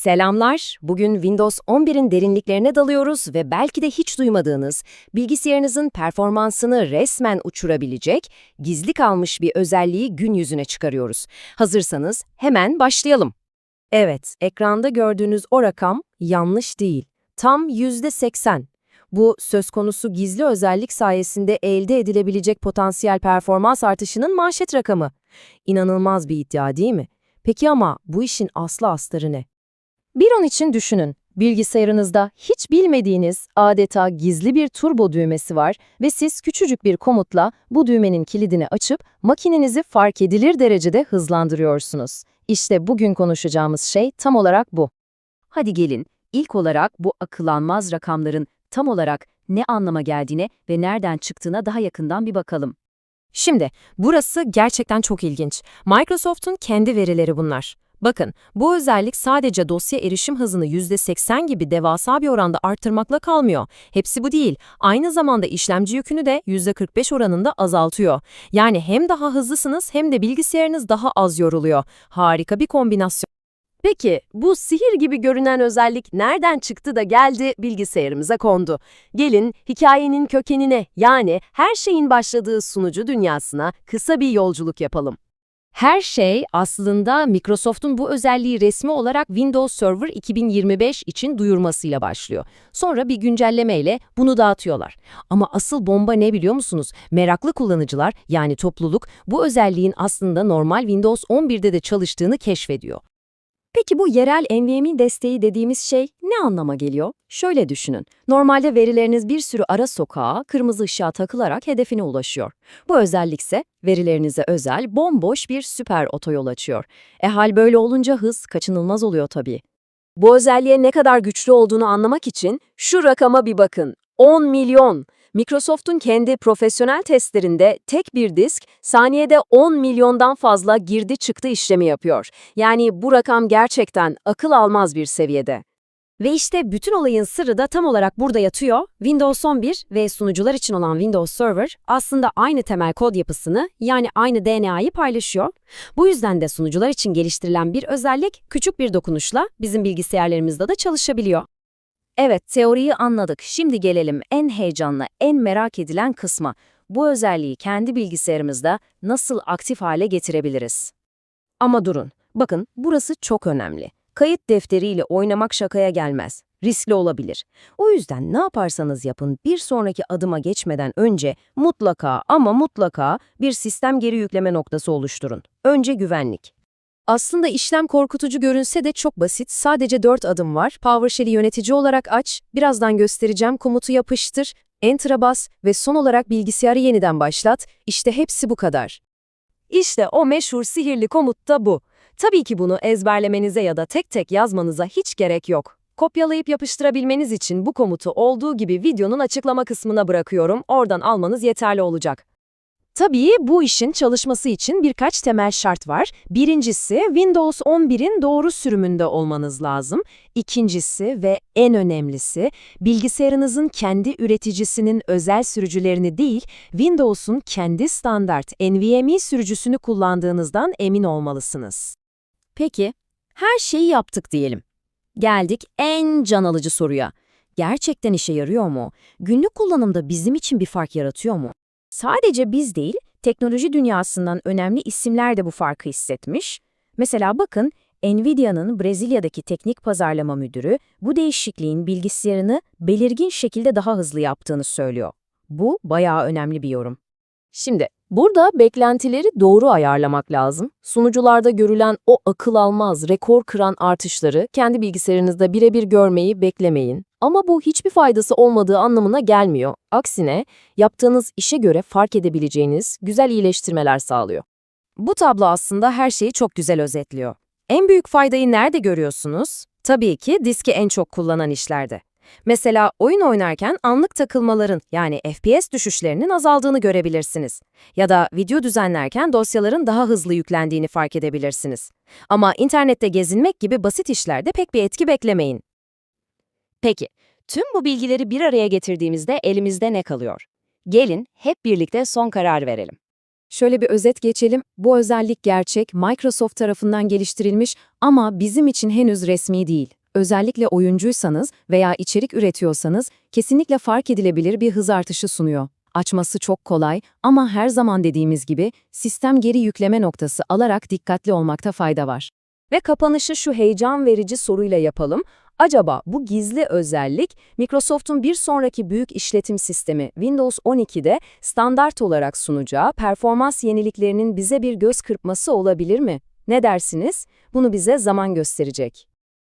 Selamlar. Bugün Windows 11'in derinliklerine dalıyoruz ve belki de hiç duymadığınız, bilgisayarınızın performansını resmen uçurabilecek, gizli kalmış bir özelliği gün yüzüne çıkarıyoruz. Hazırsanız hemen başlayalım. Evet, ekranda gördüğünüz o rakam yanlış değil. Tam %80. Bu söz konusu gizli özellik sayesinde elde edilebilecek potansiyel performans artışının manşet rakamı. İnanılmaz bir iddia değil mi? Peki ama bu işin aslı astarı ne? Bir an için düşünün. Bilgisayarınızda hiç bilmediğiniz adeta gizli bir turbo düğmesi var ve siz küçücük bir komutla bu düğmenin kilidini açıp makinenizi fark edilir derecede hızlandırıyorsunuz. İşte bugün konuşacağımız şey tam olarak bu. Hadi gelin, ilk olarak bu akılanmaz rakamların tam olarak ne anlama geldiğine ve nereden çıktığına daha yakından bir bakalım. Şimdi, burası gerçekten çok ilginç. Microsoft'un kendi verileri bunlar. Bakın, bu özellik sadece dosya erişim hızını %80 gibi devasa bir oranda arttırmakla kalmıyor. Hepsi bu değil. Aynı zamanda işlemci yükünü de %45 oranında azaltıyor. Yani hem daha hızlısınız hem de bilgisayarınız daha az yoruluyor. Harika bir kombinasyon. Peki, bu sihir gibi görünen özellik nereden çıktı da geldi bilgisayarımıza kondu? Gelin hikayenin kökenine yani her şeyin başladığı sunucu dünyasına kısa bir yolculuk yapalım. Her şey aslında Microsoft'un bu özelliği resmi olarak Windows Server 2025 için duyurmasıyla başlıyor. Sonra bir güncellemeyle bunu dağıtıyorlar. Ama asıl bomba ne biliyor musunuz? Meraklı kullanıcılar yani topluluk bu özelliğin aslında normal Windows 11'de de çalıştığını keşfediyor. Peki bu yerel NVMe desteği dediğimiz şey ne anlama geliyor? Şöyle düşünün. Normalde verileriniz bir sürü ara sokağa, kırmızı ışığa takılarak hedefine ulaşıyor. Bu özellikse verilerinize özel, bomboş bir süper otoyol açıyor. E hal böyle olunca hız kaçınılmaz oluyor tabii. Bu özelliğe ne kadar güçlü olduğunu anlamak için şu rakama bir bakın. 10 milyon. Microsoft'un kendi profesyonel testlerinde tek bir disk saniyede 10 milyondan fazla girdi çıktı işlemi yapıyor. Yani bu rakam gerçekten akıl almaz bir seviyede. Ve işte bütün olayın sırrı da tam olarak burada yatıyor. Windows 11 ve sunucular için olan Windows Server aslında aynı temel kod yapısını yani aynı DNA'yı paylaşıyor. Bu yüzden de sunucular için geliştirilen bir özellik küçük bir dokunuşla bizim bilgisayarlarımızda da çalışabiliyor. Evet, teoriyi anladık. Şimdi gelelim en heyecanlı, en merak edilen kısma. Bu özelliği kendi bilgisayarımızda nasıl aktif hale getirebiliriz? Ama durun, bakın burası çok önemli. Kayıt defteriyle oynamak şakaya gelmez. Riskli olabilir. O yüzden ne yaparsanız yapın bir sonraki adıma geçmeden önce mutlaka ama mutlaka bir sistem geri yükleme noktası oluşturun. Önce güvenlik. Aslında işlem korkutucu görünse de çok basit. Sadece 4 adım var. PowerShell'i yönetici olarak aç, birazdan göstereceğim komutu yapıştır, Enter'a bas ve son olarak bilgisayarı yeniden başlat. İşte hepsi bu kadar. İşte o meşhur sihirli komut da bu. Tabii ki bunu ezberlemenize ya da tek tek yazmanıza hiç gerek yok. Kopyalayıp yapıştırabilmeniz için bu komutu olduğu gibi videonun açıklama kısmına bırakıyorum. Oradan almanız yeterli olacak. Tabii bu işin çalışması için birkaç temel şart var. Birincisi Windows 11'in doğru sürümünde olmanız lazım. İkincisi ve en önemlisi bilgisayarınızın kendi üreticisinin özel sürücülerini değil, Windows'un kendi standart NVMe sürücüsünü kullandığınızdan emin olmalısınız. Peki, her şeyi yaptık diyelim. Geldik en can alıcı soruya. Gerçekten işe yarıyor mu? Günlük kullanımda bizim için bir fark yaratıyor mu? Sadece biz değil, teknoloji dünyasından önemli isimler de bu farkı hissetmiş. Mesela bakın, Nvidia'nın Brezilya'daki teknik pazarlama müdürü bu değişikliğin bilgisayarını belirgin şekilde daha hızlı yaptığını söylüyor. Bu bayağı önemli bir yorum. Şimdi, burada beklentileri doğru ayarlamak lazım. Sunucularda görülen o akıl almaz, rekor kıran artışları kendi bilgisayarınızda birebir görmeyi beklemeyin. Ama bu hiçbir faydası olmadığı anlamına gelmiyor. Aksine yaptığınız işe göre fark edebileceğiniz güzel iyileştirmeler sağlıyor. Bu tablo aslında her şeyi çok güzel özetliyor. En büyük faydayı nerede görüyorsunuz? Tabii ki diski en çok kullanan işlerde. Mesela oyun oynarken anlık takılmaların yani FPS düşüşlerinin azaldığını görebilirsiniz. Ya da video düzenlerken dosyaların daha hızlı yüklendiğini fark edebilirsiniz. Ama internette gezinmek gibi basit işlerde pek bir etki beklemeyin. Peki, tüm bu bilgileri bir araya getirdiğimizde elimizde ne kalıyor? Gelin hep birlikte son karar verelim. Şöyle bir özet geçelim. Bu özellik gerçek, Microsoft tarafından geliştirilmiş ama bizim için henüz resmi değil. Özellikle oyuncuysanız veya içerik üretiyorsanız kesinlikle fark edilebilir bir hız artışı sunuyor. Açması çok kolay ama her zaman dediğimiz gibi sistem geri yükleme noktası alarak dikkatli olmakta fayda var. Ve kapanışı şu heyecan verici soruyla yapalım. Acaba bu gizli özellik Microsoft'un bir sonraki büyük işletim sistemi Windows 12'de standart olarak sunacağı performans yeniliklerinin bize bir göz kırpması olabilir mi? Ne dersiniz? Bunu bize zaman gösterecek.